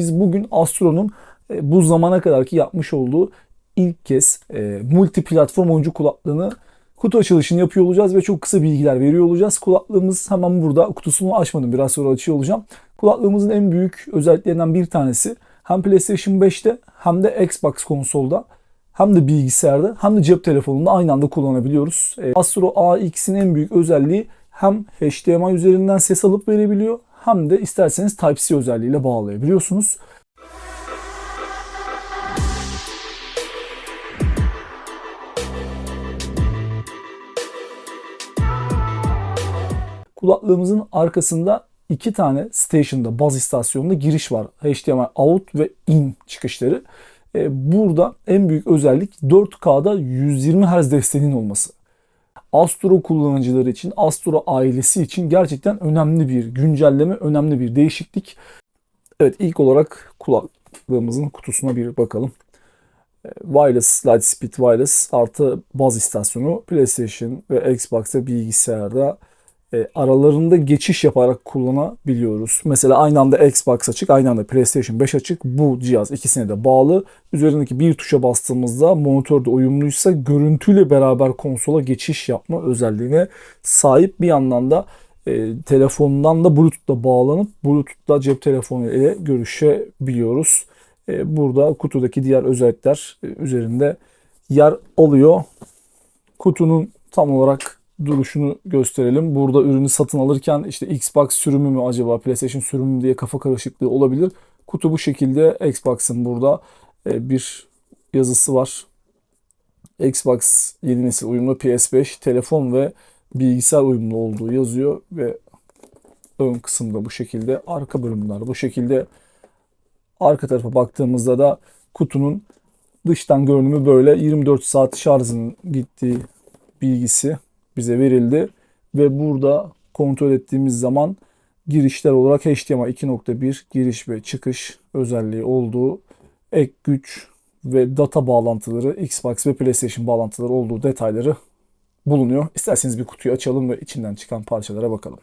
Biz bugün Astro'nun e, bu zamana kadarki yapmış olduğu ilk kez e, multi platform oyuncu kulaklığını kutu açılışını yapıyor olacağız ve çok kısa bilgiler veriyor olacağız. Kulaklığımız hemen burada. Kutusunu açmadım. Biraz sonra açıyor olacağım. Kulaklığımızın en büyük özelliklerinden bir tanesi hem PlayStation 5'te hem de Xbox konsolda hem de bilgisayarda hem de cep telefonunda aynı anda kullanabiliyoruz. E, Astro AX'in en büyük özelliği hem HDMI üzerinden ses alıp verebiliyor hem de isterseniz Type-C özelliğiyle bağlayabiliyorsunuz. Kulaklığımızın arkasında iki tane station'da, baz istasyonunda giriş var. HDMI out ve in çıkışları. E, Burada en büyük özellik 4K'da 120 Hz desteğinin olması. Astro kullanıcıları için, Astro ailesi için gerçekten önemli bir güncelleme, önemli bir değişiklik. Evet ilk olarak kulaklığımızın kutusuna bir bakalım. E, Wireless Lightspeed Wireless artı baz istasyonu PlayStation ve Xbox'ta bilgisayarda e, aralarında geçiş yaparak kullanabiliyoruz. Mesela aynı anda Xbox açık, aynı anda PlayStation 5 açık. Bu cihaz ikisine de bağlı. Üzerindeki bir tuşa bastığımızda monitörde uyumluysa görüntüyle beraber konsola geçiş yapma özelliğine sahip. Bir yandan da e, telefondan da Bluetooth'la bağlanıp Bluetooth'la cep telefonu ile görüşebiliyoruz. E, burada kutudaki diğer özellikler e, üzerinde yer alıyor. Kutunun tam olarak duruşunu gösterelim. Burada ürünü satın alırken işte Xbox sürümü mü acaba PlayStation sürümü mü diye kafa karışıklığı olabilir. Kutu bu şekilde Xbox'ın burada e, bir yazısı var. Xbox yeni nesil uyumlu PS5 telefon ve bilgisayar uyumlu olduğu yazıyor ve ön kısımda bu şekilde arka bölümler bu şekilde arka tarafa baktığımızda da kutunun dıştan görünümü böyle 24 saat şarjın gittiği bilgisi bize verildi ve burada kontrol ettiğimiz zaman girişler olarak HDMI 2.1 giriş ve çıkış özelliği olduğu ek güç ve data bağlantıları Xbox ve PlayStation bağlantıları olduğu detayları bulunuyor. İsterseniz bir kutuyu açalım ve içinden çıkan parçalara bakalım.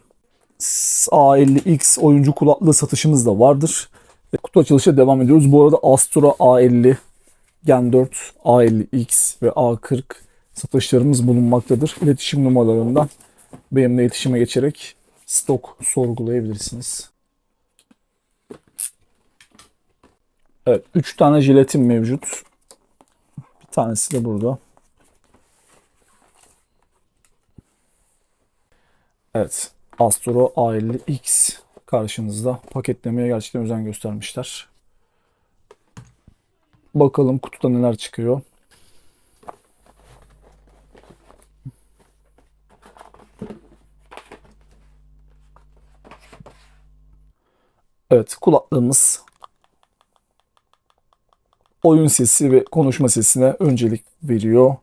A50X oyuncu kulaklığı satışımız da vardır. E, Kutu açılışa devam ediyoruz. Bu arada Astro A50, Gen 4, A50X ve A40 satışlarımız bulunmaktadır. İletişim numaralarından benimle iletişime geçerek stok sorgulayabilirsiniz. Evet, 3 tane jiletim mevcut. Bir tanesi de burada. Evet, Astro A50X karşınızda. Paketlemeye gerçekten özen göstermişler. Bakalım kutuda neler çıkıyor. Evet kulaklığımız oyun sesi ve konuşma sesine öncelik veriyor.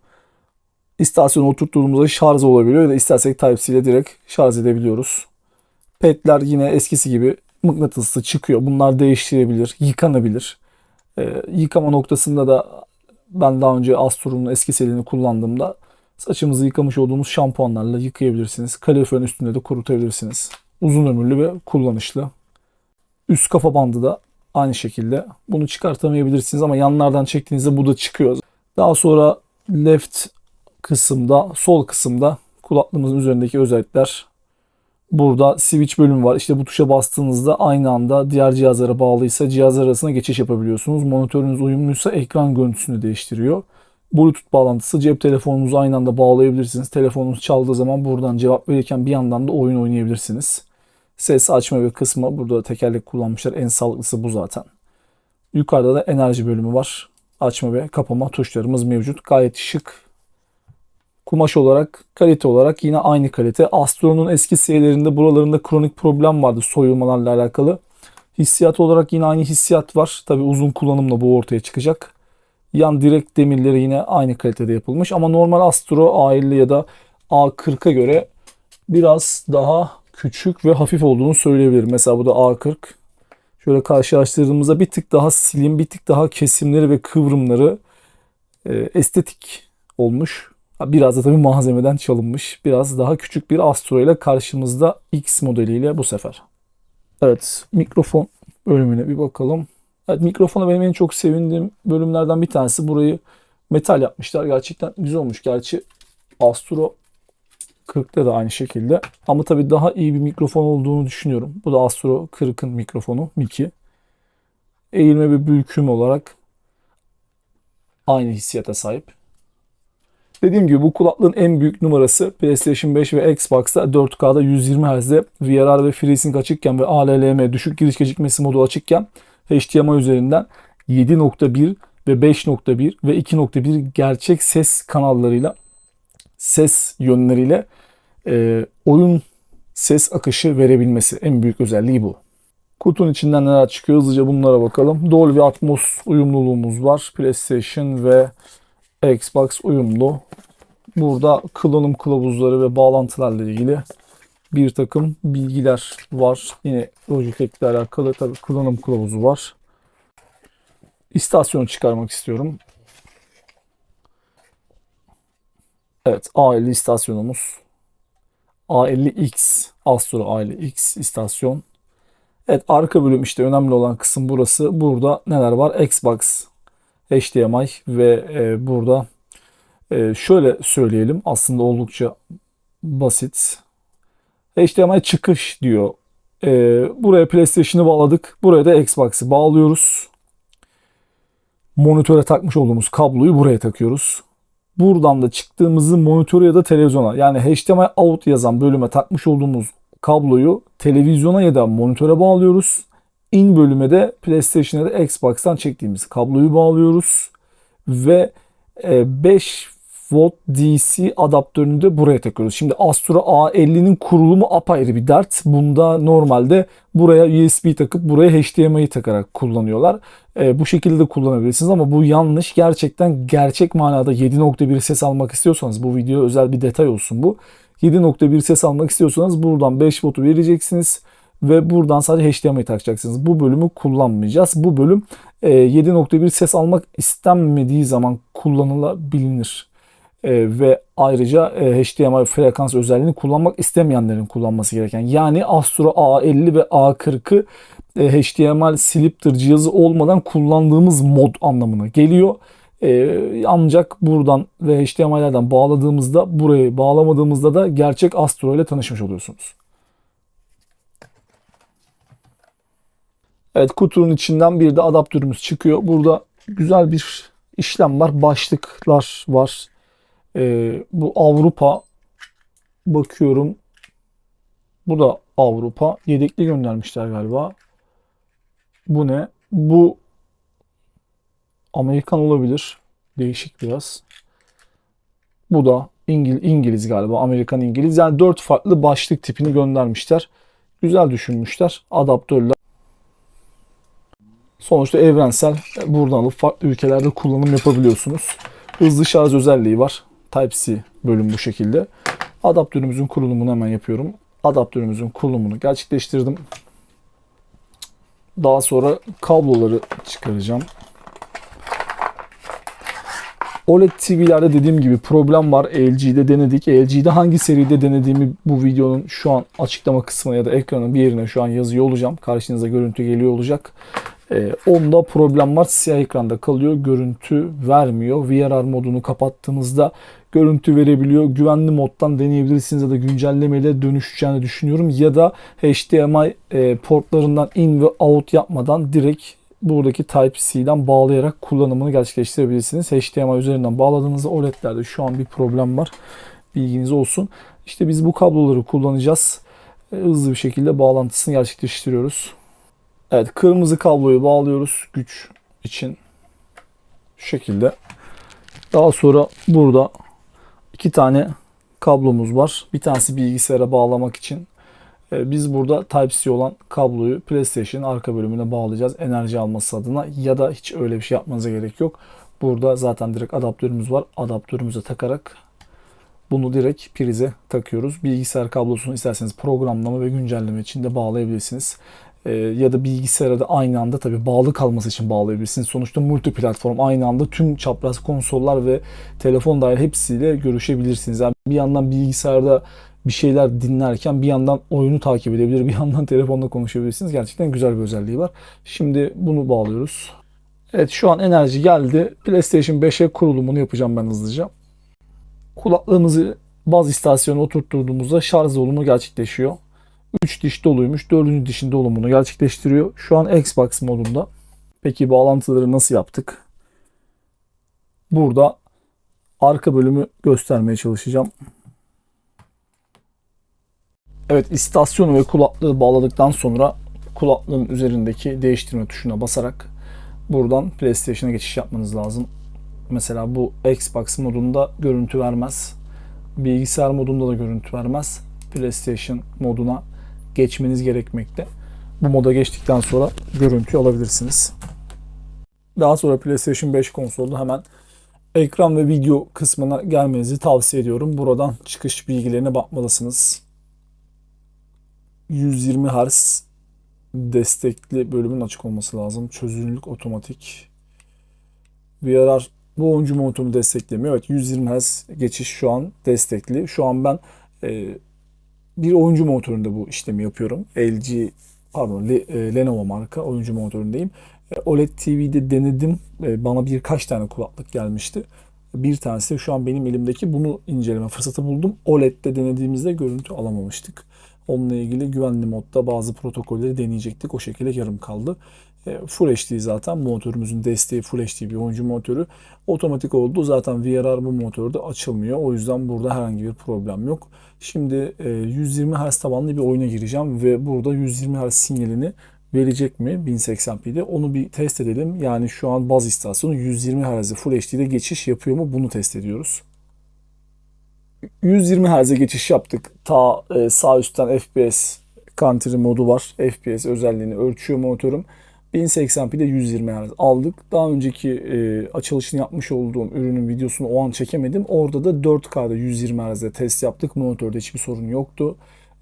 İstasyona oturttuğumuzda şarj olabiliyor ya da istersek Type-C ile direkt şarj edebiliyoruz. Petler yine eskisi gibi mıknatıslı çıkıyor. Bunlar değiştirebilir, yıkanabilir. Ee, yıkama noktasında da ben daha önce Astro'nun eski serini kullandığımda saçımızı yıkamış olduğumuz şampuanlarla yıkayabilirsiniz. Kaloriferin üstünde de kurutabilirsiniz. Uzun ömürlü ve kullanışlı. Üst kafa bandı da aynı şekilde. Bunu çıkartamayabilirsiniz ama yanlardan çektiğinizde bu da çıkıyor. Daha sonra left kısımda, sol kısımda kulaklığımızın üzerindeki özellikler. Burada switch bölümü var. İşte bu tuşa bastığınızda aynı anda diğer cihazlara bağlıysa cihazlar arasında geçiş yapabiliyorsunuz. Monitörünüz uyumluysa ekran görüntüsünü değiştiriyor. Bluetooth bağlantısı cep telefonunuzu aynı anda bağlayabilirsiniz. Telefonunuz çaldığı zaman buradan cevap verirken bir yandan da oyun oynayabilirsiniz. Ses açma ve kısma burada tekerlek kullanmışlar. En sağlıklısı bu zaten. Yukarıda da enerji bölümü var. Açma ve kapama tuşlarımız mevcut. Gayet şık. Kumaş olarak, kalite olarak yine aynı kalite. Astro'nun eski serilerinde buralarında kronik problem vardı soyulmalarla alakalı. Hissiyat olarak yine aynı hissiyat var. Tabi uzun kullanımla bu ortaya çıkacak. Yan direkt demirleri yine aynı kalitede yapılmış. Ama normal Astro A50 ya da A40'a göre biraz daha küçük ve hafif olduğunu söyleyebilirim. Mesela bu da A40. Şöyle karşılaştırdığımızda bir tık daha slim, bir tık daha kesimleri ve kıvrımları e, estetik olmuş. Biraz da tabii malzemeden çalınmış. Biraz daha küçük bir Astro ile karşımızda X modeliyle bu sefer. Evet, mikrofon bölümüne bir bakalım. Evet, mikrofona benim en çok sevindiğim bölümlerden bir tanesi. Burayı metal yapmışlar. Gerçekten güzel olmuş. Gerçi Astro 40'ta da aynı şekilde. Ama tabii daha iyi bir mikrofon olduğunu düşünüyorum. Bu da Astro 40'ın mikrofonu Miki. Eğilme ve büküm olarak aynı hissiyata sahip. Dediğim gibi bu kulaklığın en büyük numarası PlayStation 5 ve Xbox'ta 4K'da 120 Hz'de VRR ve FreeSync açıkken ve ALLM düşük giriş gecikmesi modu açıkken HDMI üzerinden 7.1 ve 5.1 ve 2.1 gerçek ses kanallarıyla ses yönleriyle e, oyun ses akışı verebilmesi en büyük özelliği bu. Kutunun içinden neler çıkıyor hızlıca bunlara bakalım. Dolby Atmos uyumluluğumuz var. PlayStation ve Xbox uyumlu. Burada kullanım kılavuzları ve bağlantılarla ilgili bir takım bilgiler var. Yine Logitech ile alakalı tabii kullanım kılavuzu var. İstasyon çıkarmak istiyorum. Evet A50 istasyonumuz. A50X Astro A50X istasyon. Evet arka bölüm işte önemli olan kısım burası. Burada neler var? Xbox HDMI ve e, burada e, şöyle söyleyelim aslında oldukça basit. HDMI çıkış diyor. E, buraya PlayStation'ı bağladık. Buraya da Xbox'ı bağlıyoruz. Monitöre takmış olduğumuz kabloyu buraya takıyoruz. Buradan da çıktığımızı monitöre ya da televizyona yani HDMI out yazan bölüme takmış olduğumuz kabloyu televizyona ya da monitöre bağlıyoruz. In bölüme de PlayStation ya da Xbox'tan çektiğimiz kabloyu bağlıyoruz. Ve 5 volt DC adaptörünü de buraya takıyoruz. Şimdi Astro A50'nin kurulumu apayrı bir dert. Bunda normalde buraya USB takıp buraya HDMI takarak kullanıyorlar. E, bu şekilde de kullanabilirsiniz ama bu yanlış. Gerçekten gerçek manada 7.1 ses almak istiyorsanız bu video özel bir detay olsun bu. 7.1 ses almak istiyorsanız buradan 5 voltu vereceksiniz ve buradan sadece HDMI takacaksınız. Bu bölümü kullanmayacağız. Bu bölüm 7.1 ses almak istenmediği zaman kullanılabilir. E, ve ayrıca e, HDMI frekans özelliğini kullanmak istemeyenlerin kullanması gereken. Yani Astro A50 ve A40'ı e, HDMI slipter cihazı olmadan kullandığımız mod anlamına geliyor. E, ancak buradan ve HDMI'lerden bağladığımızda burayı bağlamadığımızda da gerçek Astro ile tanışmış oluyorsunuz. Evet kutunun içinden bir de adaptörümüz çıkıyor. Burada güzel bir işlem var. Başlıklar var. Ee, bu Avrupa bakıyorum. Bu da Avrupa. Yedekli göndermişler galiba. Bu ne? Bu Amerikan olabilir. Değişik biraz. Bu da İngil İngiliz galiba. Amerikan İngiliz. Yani dört farklı başlık tipini göndermişler. Güzel düşünmüşler. Adaptörler. Sonuçta evrensel. Buradan alıp farklı ülkelerde kullanım yapabiliyorsunuz. Hızlı şarj özelliği var. Type-C bölüm bu şekilde. Adaptörümüzün kurulumunu hemen yapıyorum. Adaptörümüzün kurulumunu gerçekleştirdim. Daha sonra kabloları çıkaracağım. OLED TV'lerde dediğim gibi problem var. LG'de denedik. LG'de hangi seride denediğimi bu videonun şu an açıklama kısmına ya da ekranın bir yerine şu an yazıyor olacağım. Karşınıza görüntü geliyor olacak. Ee, onda problem var. Siyah ekranda kalıyor. Görüntü vermiyor. VRR modunu kapattığınızda görüntü verebiliyor. Güvenli moddan deneyebilirsiniz ya da güncellemeyle dönüşeceğini düşünüyorum. Ya da HDMI e, portlarından in ve out yapmadan direkt buradaki Type-C'den bağlayarak kullanımını gerçekleştirebilirsiniz. HDMI üzerinden bağladığınızda OLED'lerde şu an bir problem var. Bilginiz olsun. İşte biz bu kabloları kullanacağız. E, hızlı bir şekilde bağlantısını gerçekleştiriyoruz. Evet kırmızı kabloyu bağlıyoruz güç için. Şu şekilde. Daha sonra burada iki tane kablomuz var. Bir tanesi bilgisayara bağlamak için. Ee, biz burada Type-C olan kabloyu PlayStation'ın arka bölümüne bağlayacağız. Enerji alması adına ya da hiç öyle bir şey yapmanıza gerek yok. Burada zaten direkt adaptörümüz var. Adaptörümüze takarak bunu direkt prize takıyoruz. Bilgisayar kablosunu isterseniz programlama ve güncelleme için de bağlayabilirsiniz. Ee, ya da bilgisayara da aynı anda tabi bağlı kalması için bağlayabilirsiniz. Sonuçta multi platform aynı anda tüm çapraz konsollar ve telefon dahil hepsiyle görüşebilirsiniz. Yani bir yandan bilgisayarda bir şeyler dinlerken bir yandan oyunu takip edebilir, bir yandan telefonla konuşabilirsiniz. Gerçekten güzel bir özelliği var. Şimdi bunu bağlıyoruz. Evet şu an enerji geldi. PlayStation 5'e kurulumunu yapacağım ben hızlıca. Kulaklığımızı baz istasyona oturttuğumuzda şarj dolumu gerçekleşiyor. 3 diş doluymuş. 4. dişin dolumunu gerçekleştiriyor. Şu an Xbox modunda. Peki bağlantıları nasıl yaptık? Burada arka bölümü göstermeye çalışacağım. Evet istasyonu ve kulaklığı bağladıktan sonra kulaklığın üzerindeki değiştirme tuşuna basarak buradan PlayStation'a geçiş yapmanız lazım. Mesela bu Xbox modunda görüntü vermez. Bilgisayar modunda da görüntü vermez. PlayStation moduna geçmeniz gerekmekte. Bu moda geçtikten sonra görüntü alabilirsiniz. Daha sonra PlayStation 5 konsolda hemen ekran ve video kısmına gelmenizi tavsiye ediyorum. Buradan çıkış bilgilerine bakmalısınız. 120 Hz destekli bölümün açık olması lazım. Çözünürlük otomatik. VRR bu oyuncu monitörünü desteklemiyor. Evet 120 Hz geçiş şu an destekli. Şu an ben e, bir oyuncu monitöründe bu işlemi yapıyorum. LG pardon e, Lenovo marka oyuncu monitöründeyim. E, OLED TV'de denedim. E, bana birkaç tane kulaklık gelmişti. Bir tanesi şu an benim elimdeki bunu inceleme fırsatı buldum. OLED'de denediğimizde görüntü alamamıştık. Onunla ilgili güvenli modda bazı protokolleri deneyecektik. O şekilde yarım kaldı. E, Full HD zaten monitörümüzün desteği Full HD bir oyuncu monitörü. Otomatik oldu. Zaten VRR bu monitörde açılmıyor. O yüzden burada herhangi bir problem yok. Şimdi e, 120 Hz tabanlı bir oyuna gireceğim ve burada 120 Hz sinyalini verecek mi 1080p'de onu bir test edelim. Yani şu an baz istasyonu 120 Hz'e Full HD'de geçiş yapıyor mu bunu test ediyoruz. 120 Hz'e geçiş yaptık. Ta e, sağ üstten FPS country modu var. FPS özelliğini ölçüyor monitörüm. 1080p'de 120 Hz aldık. Daha önceki e, açılışını yapmış olduğum ürünün videosunu o an çekemedim. Orada da 4K'da 120 Hz'de test yaptık. Monitörde hiçbir sorun yoktu.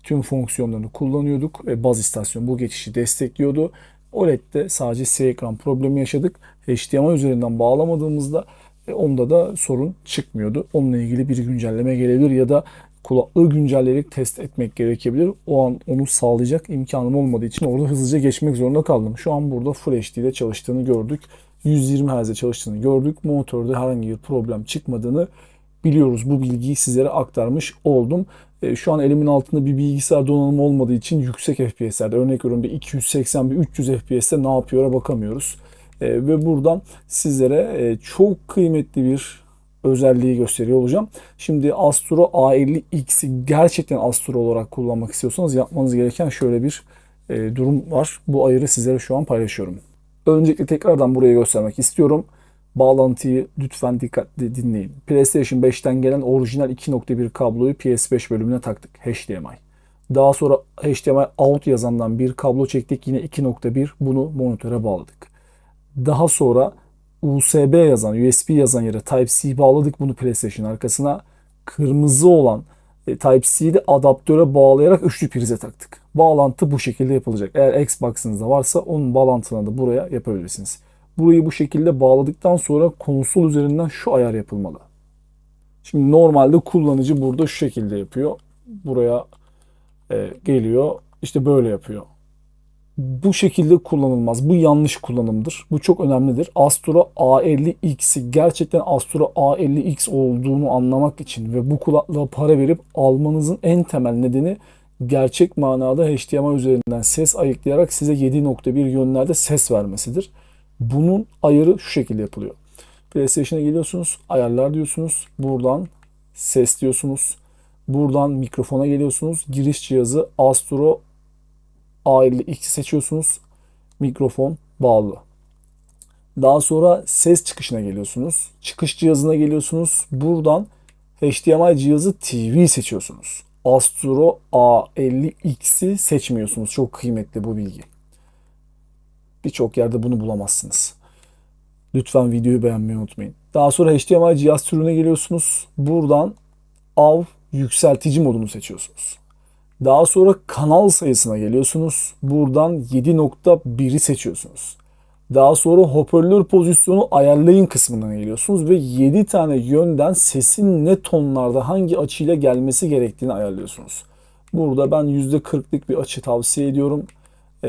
Tüm fonksiyonlarını kullanıyorduk ve baz istasyon bu geçişi destekliyordu. OLED'de sadece siyah ekran problemi yaşadık. HDMI üzerinden bağlamadığımızda e, onda da sorun çıkmıyordu. Onunla ilgili bir güncelleme gelebilir ya da kulaklığı güncelleyerek test etmek gerekebilir. O an onu sağlayacak imkanım olmadığı için orada hızlıca geçmek zorunda kaldım. Şu an burada Full HD'de çalıştığını gördük. 120 Hz'de çalıştığını gördük. Monitörde herhangi bir problem çıkmadığını biliyoruz. Bu bilgiyi sizlere aktarmış oldum. E, şu an elimin altında bir bilgisayar donanımı olmadığı için yüksek FPS'lerde örnek veriyorum bir 280 bir 300 FPS'te ne yapıyor'a bakamıyoruz. E, ve buradan sizlere e, çok kıymetli bir özelliği gösteriyor olacağım. Şimdi Astro A50X'i gerçekten Astro olarak kullanmak istiyorsanız yapmanız gereken şöyle bir e, durum var. Bu ayarı sizlere şu an paylaşıyorum. Öncelikle tekrardan buraya göstermek istiyorum. Bağlantıyı lütfen dikkatli dinleyin. PlayStation 5'ten gelen orijinal 2.1 kabloyu PS5 bölümüne taktık. HDMI. Daha sonra HDMI out yazandan bir kablo çektik. Yine 2.1 bunu monitöre bağladık. Daha sonra USB yazan, USB yazan yere Type-C bağladık bunu PlayStation arkasına. Kırmızı olan e, Type-C'yi de adaptöre bağlayarak üçlü prize taktık. Bağlantı bu şekilde yapılacak. Eğer Xbox'ınızda varsa onun bağlantını da buraya yapabilirsiniz. Burayı bu şekilde bağladıktan sonra konsol üzerinden şu ayar yapılmalı. Şimdi normalde kullanıcı burada şu şekilde yapıyor. Buraya e, geliyor. İşte böyle yapıyor bu şekilde kullanılmaz. Bu yanlış kullanımdır. Bu çok önemlidir. Astro A50X'i gerçekten Astro A50X olduğunu anlamak için ve bu kulaklığa para verip almanızın en temel nedeni gerçek manada HDMI üzerinden ses ayıklayarak size 7.1 yönlerde ses vermesidir. Bunun ayarı şu şekilde yapılıyor. PlayStation'a geliyorsunuz, ayarlar diyorsunuz. Buradan ses diyorsunuz. Buradan mikrofona geliyorsunuz. Giriş cihazı Astro A52 seçiyorsunuz. Mikrofon bağlı. Daha sonra ses çıkışına geliyorsunuz. Çıkış cihazına geliyorsunuz. Buradan HDMI cihazı TV seçiyorsunuz. Astro A50X'i seçmiyorsunuz. Çok kıymetli bu bilgi. Birçok yerde bunu bulamazsınız. Lütfen videoyu beğenmeyi unutmayın. Daha sonra HDMI cihaz türüne geliyorsunuz. Buradan AV yükseltici modunu seçiyorsunuz. Daha sonra kanal sayısına geliyorsunuz. Buradan 7.1'i seçiyorsunuz. Daha sonra hoparlör pozisyonu ayarlayın kısmına geliyorsunuz ve 7 tane yönden sesin ne tonlarda hangi açıyla gelmesi gerektiğini ayarlıyorsunuz. Burada ben %40'lık bir açı tavsiye ediyorum. Ee,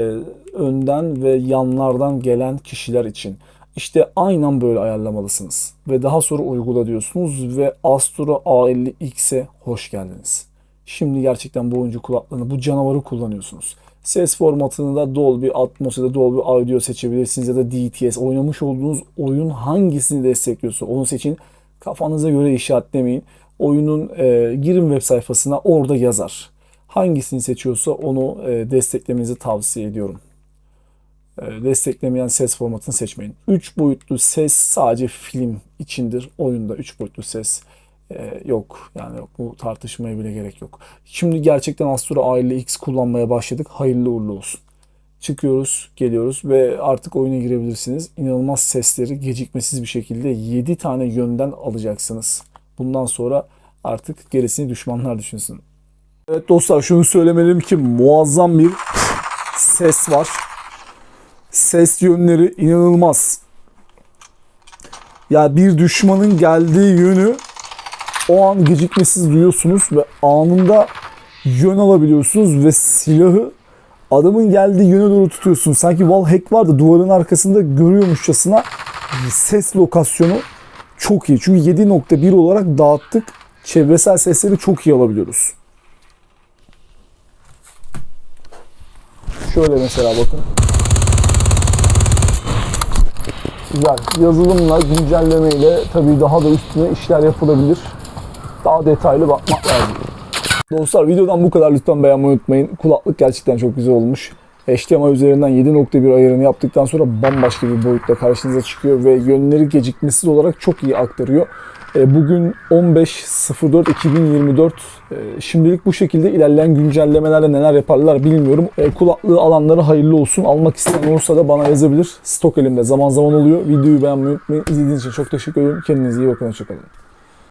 önden ve yanlardan gelen kişiler için. İşte aynen böyle ayarlamalısınız. Ve daha sonra uygula diyorsunuz ve Astro A50X'e hoş geldiniz. Şimdi gerçekten bu oyuncu kulaklığını, bu canavarı kullanıyorsunuz. Ses formatını da Dolby Atmos ya da Dolby Audio seçebilirsiniz ya da DTS. Oynamış olduğunuz oyun hangisini destekliyorsa onu seçin. Kafanıza göre işaretlemeyin. Oyunun e, girin web sayfasına orada yazar. Hangisini seçiyorsa onu e, desteklemenizi tavsiye ediyorum. E, desteklemeyen ses formatını seçmeyin. 3 boyutlu ses sadece film içindir. Oyunda 3 boyutlu ses e, yok. Yani yok. Bu tartışmaya bile gerek yok. Şimdi gerçekten Astro A50X kullanmaya başladık. Hayırlı uğurlu olsun. Çıkıyoruz, geliyoruz ve artık oyuna girebilirsiniz. İnanılmaz sesleri gecikmesiz bir şekilde 7 tane yönden alacaksınız. Bundan sonra artık gerisini düşmanlar düşünsün. Evet dostlar şunu söylemelerim ki muazzam bir ses var. Ses yönleri inanılmaz. Ya bir düşmanın geldiği yönü o an gecikmesiz duyuyorsunuz ve anında yön alabiliyorsunuz ve silahı adamın geldiği yöne doğru tutuyorsun. Sanki wallhack var da duvarın arkasında görüyormuşçasına ses lokasyonu çok iyi. Çünkü 7.1 olarak dağıttık. Çevresel sesleri çok iyi alabiliyoruz. Şöyle mesela bakın. Güzel. Yazılımla, güncellemeyle tabii daha da üstüne işler yapılabilir. Daha detaylı bakmak lazım. Dostlar videodan bu kadar lütfen beğenmeyi unutmayın. Kulaklık gerçekten çok güzel olmuş. HDMI üzerinden 7.1 ayarını yaptıktan sonra bambaşka bir boyutta karşınıza çıkıyor ve yönleri gecikmesiz olarak çok iyi aktarıyor. E, Bugün 15.04.2024 E, şimdilik bu şekilde ilerleyen güncellemelerle neler yaparlar bilmiyorum. E, Kulaklığı alanları hayırlı olsun. Almak isteyen olursa da bana yazabilir. Stok elimde zaman zaman oluyor. Videoyu beğenmeyi unutmayın. İzlediğiniz için çok teşekkür ederim. Kendinize iyi bakın. Hoşçakalın.